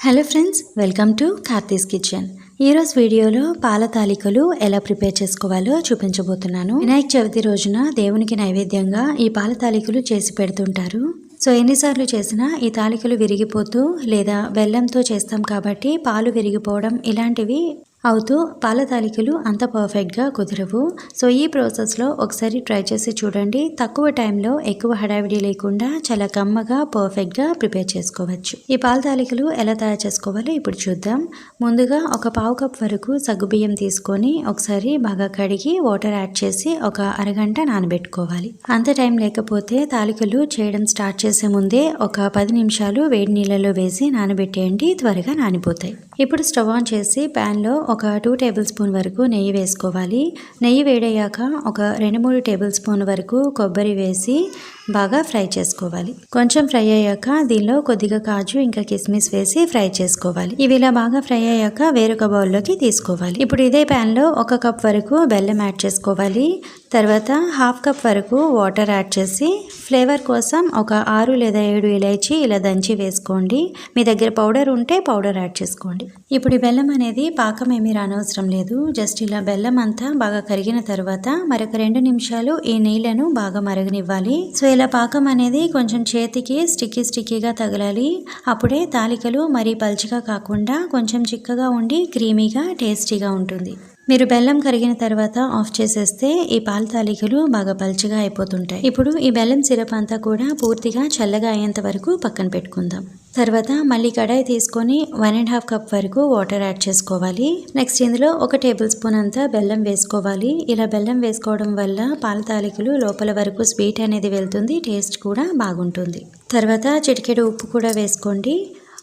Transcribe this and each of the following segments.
Hello friends welcome to Karthi's kitchen ఈరోజు వీడియోలో పాల తాలికలు ఎలా ప్రిపేర్ చేసుకోవాలో చూపించబోతున్నాను. వినాయక చవితి రోజున దేవునికి నైవేద్యంగా ఈ పాల తాలికలు చేసి పెడుతుంటారు. సో ఎన్నిసార్లు చేసినా ఈ తాలికలు విరిగిపోతూ లేదా బెల్లంతో చేస్తాం కాబట్టి పాలు విరిగిపోవడం ఇలాంటివి అవుతూ పాల తాలికలు అంత పర్ఫెక్ట్గా కుదరవు. సో ఈ ప్రాసెస్లో ఒకసారి ట్రై చేసి చూడండి. తక్కువ టైంలో ఎక్కువ హడావిడి లేకుండా చాలా కమ్మగా పర్ఫెక్ట్గా ప్రిపేర్ చేసుకోవచ్చు. ఈ పాల తాలికలు ఎలా తయారు చేసుకోవాలో ఇప్పుడు చూద్దాం. ముందుగా ఒక పావు కప్ వరకు సగ్గుబియ్యం తీసుకొని ఒకసారి బాగా కడిగి వాటర్ యాడ్ చేసి ఒక అరగంట నానబెట్టుకోవాలి. అంత టైం లేకపోతే తాలికలు చేయడం స్టార్ట్ చేసే ముందే ఒక పది నిమిషాలు వేడి నీళ్ళలో వేసి నానబెట్టేయండి. త్వరగా నానిపోతాయి. ఇప్పుడు స్టవ్ ఆన్ చేసి ప్యాన్లో ఒక టూ టేబుల్ స్పూన్ వరకు నెయ్యి వేసుకోవాలి. నెయ్యి వేడయ్యాక ఒక రెండు మూడు టేబుల్ స్పూన్ వరకు కొబ్బరి వేసి బాగా ఫ్రై చేసుకోవాలి. కొంచెం ఫ్రై అయ్యాక దీనిలో కొద్దిగా కాజు ఇంకా కిస్మిస్ వేసి ఫ్రై చేసుకోవాలి. ఇవి ఇలా బాగా ఫ్రై అయ్యాక వేరొక బౌల్లోకి తీసుకోవాలి. ఇప్పుడు ఇదే ప్యాన్లో ఒక కప్ వరకు బెల్లం యాడ్ చేసుకోవాలి. తర్వాత హాఫ్ కప్ వరకు వాటర్ యాడ్ చేసి ఫ్లేవర్ కోసం ఒక ఆరు లేదా ఏడు ఇలైచి ఇలా దంచి వేసుకోండి. మీ దగ్గర పౌడర్ ఉంటే పౌడర్ యాడ్ చేసుకోండి. ఇప్పుడు బెల్లం అనేది పాకం ఏమీ రానవసరం లేదు. జస్ట్ ఇలా బెల్లం అంతా బాగా కరిగిన తర్వాత మరొక రెండు నిమిషాలు ఈ నీళ్ళను బాగా మరగనివ్వాలి. సో ఇలా పాకం అనేది కొంచెం చేతికి స్టిక్కీ స్టిక్కీగా తగలాలి. అప్పుడే తాలికలు మరీ పల్చగా కాకుండా కొంచెం చిక్కగా ఉండి క్రీమీగా టేస్టీగా ఉంటుంది. మీరు బెల్లం కరిగిన తర్వాత ఆఫ్ చేసేస్తే ఈ పాల తాలికలు బాగా పలుచగా అయిపోతుంటాయి. ఇప్పుడు ఈ బెల్లం సిరప్ అంతా కూడా పూర్తిగా చల్లగా అయ్యేంత వరకు పక్కన పెట్టుకుందాం. తర్వాత మళ్ళీ కడాయి తీసుకొని వన్ అండ్ హాఫ్ కప్ వరకు వాటర్ యాడ్ చేసుకోవాలి. నెక్స్ట్ ఇందులో ఒక టేబుల్ స్పూన్ అంతా బెల్లం వేసుకోవాలి. ఇలా బెల్లం వేసుకోవడం వల్ల పాల తాలికలు లోపల వరకు స్వీట్ అనేది వెళ్తుంది టేస్ట్ కూడా బాగుంటుంది. తర్వాత చిటికెడు ఉప్పు కూడా వేసుకోండి.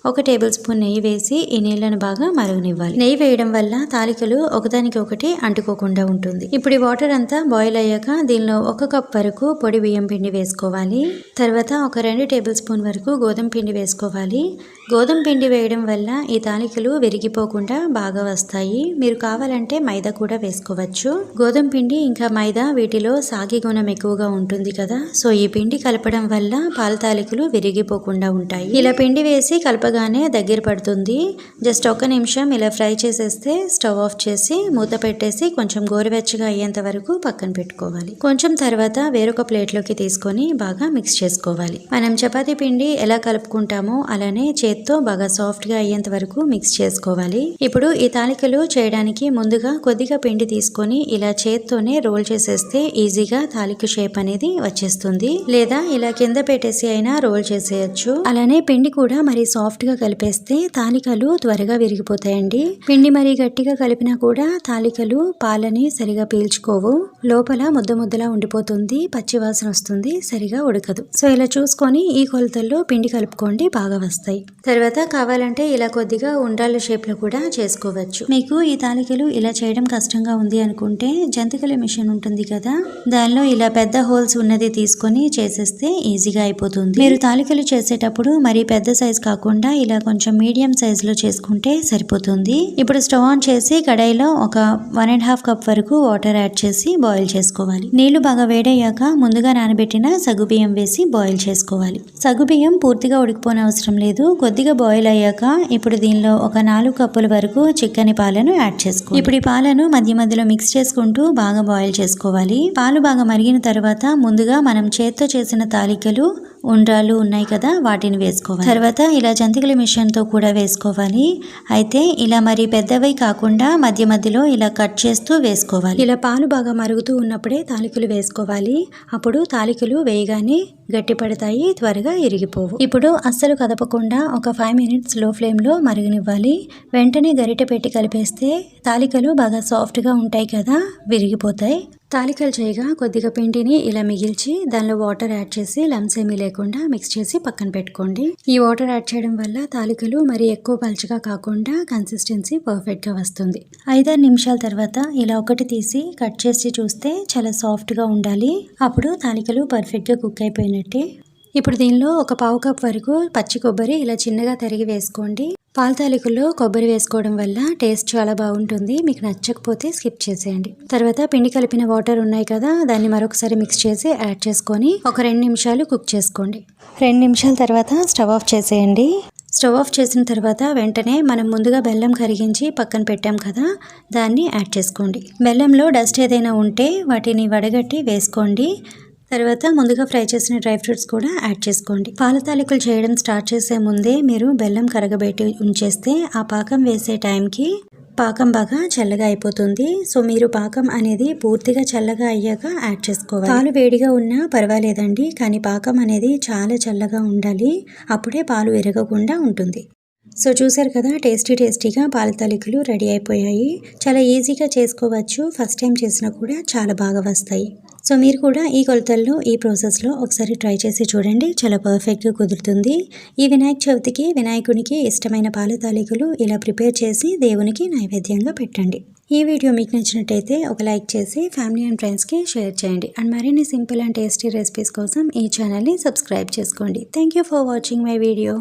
ఒక టేబుల్ స్పూన్ నెయ్యి వేసి ఈ నీళ్ళను బాగా మరగనివ్వాలి. నెయ్యి వేయడం వల్ల తాలికలు ఒకదానికి ఒకటి అంటుకోకుండా ఉంటుంది. ఇప్పుడు ఈ వాటర్ అంతా బాయిల్ అయ్యాక దీనిలో ఒక కప్ వరకు పొడి బియ్యం పిండి వేసుకోవాలి. తర్వాత ఒక రెండు టేబుల్ స్పూన్ వరకు గోధుమ పిండి వేసుకోవాలి. గోధుమ పిండి వేయడం వల్ల ఈ తాలికలు విరిగిపోకుండా బాగా వస్తాయి. మీరు కావాలంటే మైదా కూడా వేసుకోవచ్చు. గోధుమ పిండి ఇంకా మైదా వీటిలో సాగి గుణం ఎక్కువగా ఉంటుంది కదా. సో ఈ పిండి కలపడం వల్ల పాల తాలికలు విరిగిపోకుండా ఉంటాయి. ఇలా పిండి వేసి కలప కలపగానే దగ్గర పడుతుంది. జస్ట్ ఒక నిమిషం ఇలా ఫ్రై చేసేస్తే స్టవ్ ఆఫ్ చేసి మూత పెట్టేసి కొంచెం గోరువెచ్చగా అయ్యేంత వరకు పక్కన పెట్టుకోవాలి. కొంచెం తర్వాత వేరొక ప్లేట్లోకి తీసుకొని బాగా మిక్స్ చేసుకోవాలి. మనం చపాతీ పిండి ఎలా కలుపుకుంటామో అలానే చేత్తో బాగా సాఫ్ట్గా అయ్యేంత వరకు మిక్స్ చేసుకోవాలి. ఇప్పుడు ఈ తాలికలు చేయడానికి ముందుగా కొద్దిగా పిండి తీసుకొని ఇలా చేత్తోనే రోల్ చేసేస్తే ఈజీగా తాలిక షేప్ అనేది వచ్చేస్తుంది. లేదా ఇలా కింద పెట్టేసి అయినా రోల్ చేసేయచ్చు. అలానే పిండి కూడా మరి సాఫ్ట్ సాఫ్ట్గా కలిపేస్తే తాలికలు త్వరగా విరిగిపోతాయండి. పిండి మరి గట్టిగా కలిపినా కూడా తాలికలు పాలని సరిగా పీల్చుకోవు. లోపల ముద్ద ముద్దలా ఉండిపోతుంది పచ్చి వాసన వస్తుంది సరిగా ఉడకదు. సో ఇలా చూసుకొని ఈ కొలతల్లో పిండి కలుపుకోండి బాగా వస్తాయి. తర్వాత కావాలంటే ఇలా కొద్దిగా ఉండ్రాళ్ళ షేప్లో కూడా చేసుకోవచ్చు. మీకు ఈ తాలికలు ఇలా చేయడం కష్టంగా ఉంది అనుకుంటే జంతికల మిషన్ ఉంటుంది కదా దానిలో ఇలా పెద్ద హోల్స్ ఉన్నది తీసుకొని చేసేస్తే ఈజీగా అయిపోతుంది. మీరు తాలికలు చేసేటప్పుడు మరి పెద్ద సైజ్ కాకుండా ఇలా కొంచెం మీడియం సైజులో చేసుకుంటే సరిపోతుంది. ఇప్పుడు స్టవ్ ఆన్ చేసి కడాయిలో ఒక వన్ అండ్ హాఫ్ కప్ వరకు వాటర్ యాడ్ చేసి బాయిల్ చేసుకోవాలి. నీళ్ళు బాగా వేడయ్యాక ముందుగా నానబెట్టిన సగుబియ్యం వేసి బాయిల్ చేసుకోవాలి. సగ్గుబియ్యం పూర్తిగా ఉడికిపోని అవసరం లేదు. కొద్దిగా బాయిల్ అయ్యాక ఇప్పుడు దీనిలో ఒక నాలుగు కప్పుల వరకు చిక్కని పాలను యాడ్ చేసుకో ఇప్పుడు ఈ పాలను మధ్య మధ్యలో మిక్స్ చేసుకుంటూ బాగా బాయిల్ చేసుకోవాలి. పాలు బాగా మరిగిన తర్వాత ముందుగా మనం చేత్తో చేసిన తాలికలు ఉండ్రాలు ఉన్నాయి కదా వాటిని వేసుకోవాలి. తర్వాత ఇలా జంతికల మిషన్తో కూడా వేసుకోవాలి. అయితే ఇలా మరి పెద్దవి కాకుండా మధ్య మధ్యలో ఇలా కట్ చేస్తూ వేసుకోవాలి. ఇలా పాలు బాగా మరుగుతూ ఉన్నప్పుడే తాలికలు వేసుకోవాలి. అప్పుడు తాలికలు వేయగానే గట్టిపడతాయి త్వరగా ఇరిగిపోవు. ఇప్పుడు అస్సలు కదపకుండా ఒక ఫైవ్ మినిట్స్లో ఫ్లేమ్లో మరుగునివ్వాలి మరగనివ్వాలి. వెంటనే గరిటె పెట్టి కలిపేస్తే తాలికలు బాగా సాఫ్ట్గా ఉంటాయి కదా విరిగిపోతాయి. తాలికలు చేయగా కొద్దిగా పిండిని ఇలా మిగిల్చి దానిలో వాటర్ యాడ్ చేసి లమ్స్ ఏమీ లేకుండా మిక్స్ చేసి పక్కన పెట్టుకోండి. ఈ వాటర్ యాడ్ చేయడం వల్ల తాలికలు మరి ఎక్కువ పలుచగా కాకుండా కన్సిస్టెన్సీ పర్ఫెక్ట్గా వస్తుంది. ఐదారు నిమిషాల తర్వాత ఇలా ఒకటి తీసి కట్ చేసి చూస్తే చాలా సాఫ్ట్గా ఉండాలి. అప్పుడు తాలికలు పర్ఫెక్ట్గా కుక్ అయిపోయినట్టే. ఇప్పుడు దీనిలో ఒక పావు కప్ వరకు పచ్చి కొబ్బరి ఇలా చిన్నగా తరిగి వేసుకోండి. పాల తాలికల్లో కొబ్బరి వేసుకోవడం వల్ల టేస్ట్ చాలా బాగుంటుంది. మీకు నచ్చకపోతే స్కిప్ చేసేయండి. తర్వాత పిండి కలిపిన వాటర్ ఉన్నాయి కదా దాన్ని మరొకసారి మిక్స్ చేసి యాడ్ చేసుకొని ఒక రెండు నిమిషాలు కుక్ చేసుకోండి. రెండు నిమిషాల తర్వాత స్టవ్ ఆఫ్ చేసేయండి. స్టవ్ ఆఫ్ చేసిన తర్వాత వెంటనే మనం ముందుగా బెల్లం కరిగించి పక్కన పెట్టాం కదా దాన్ని యాడ్ చేసుకోండి. బెల్లంలో డస్ట్ ఏదైనా ఉంటే వాటిని వడగట్టి వేసుకోండి. తర్వాత ముందుగా ఫ్రై చేసిన డ్రై ఫ్రూట్స్ కూడా యాడ్ చేసుకోండి. పాల తాలికలు చేయడం స్టార్ట్ చేసే ముందే మీరు బెల్లం కరగబెట్టి ఉంచేస్తే ఆ పాకం వేసే టైంకి పాకం బాగా చల్లగా అయిపోతుంది. సో మీరు పాకం అనేది పూర్తిగా చల్లగా అయ్యాక యాడ్ చేసుకోవాలి. పాలు వేడిగా ఉన్నా పర్వాలేదండి కానీ పాకం అనేది చాలా చల్లగా ఉండాలి. అప్పుడే పాలు విరగకుండా ఉంటుంది. సో చూసారు కదా టేస్టీ టేస్టీగా పాల తాలికలు రెడీ అయిపోయాయి. చాలా ఈజీగా చేసుకోవచ్చు. ఫస్ట్ టైం చేసినా కూడా చాలా బాగా వస్తాయి. సో మీరు కూడా ఈ కొలతల్లో ఈ ప్రాసెస్లో ఒకసారి ట్రై చేసి చూడండి. చాలా పర్ఫెక్ట్గా కుదురుతుంది. ఈ వినాయక చవితికి వినాయకునికి ఇష్టమైన పాల తాలికలు ఇలా ప్రిపేర్ చేసి దేవునికి నైవేద్యంగా పెట్టండి. ఈ వీడియో మీకు నచ్చినట్టయితే ఒక లైక్ చేసి ఫ్యామిలీ అండ్ ఫ్రెండ్స్కి షేర్ చేయండి. అండ్ మరిన్ని సింపుల్ అండ్ టేస్టీ రెసిపీస్ కోసం ఈ ఛానల్ని సబ్స్క్రైబ్ చేసుకోండి. Thank you for watching my video.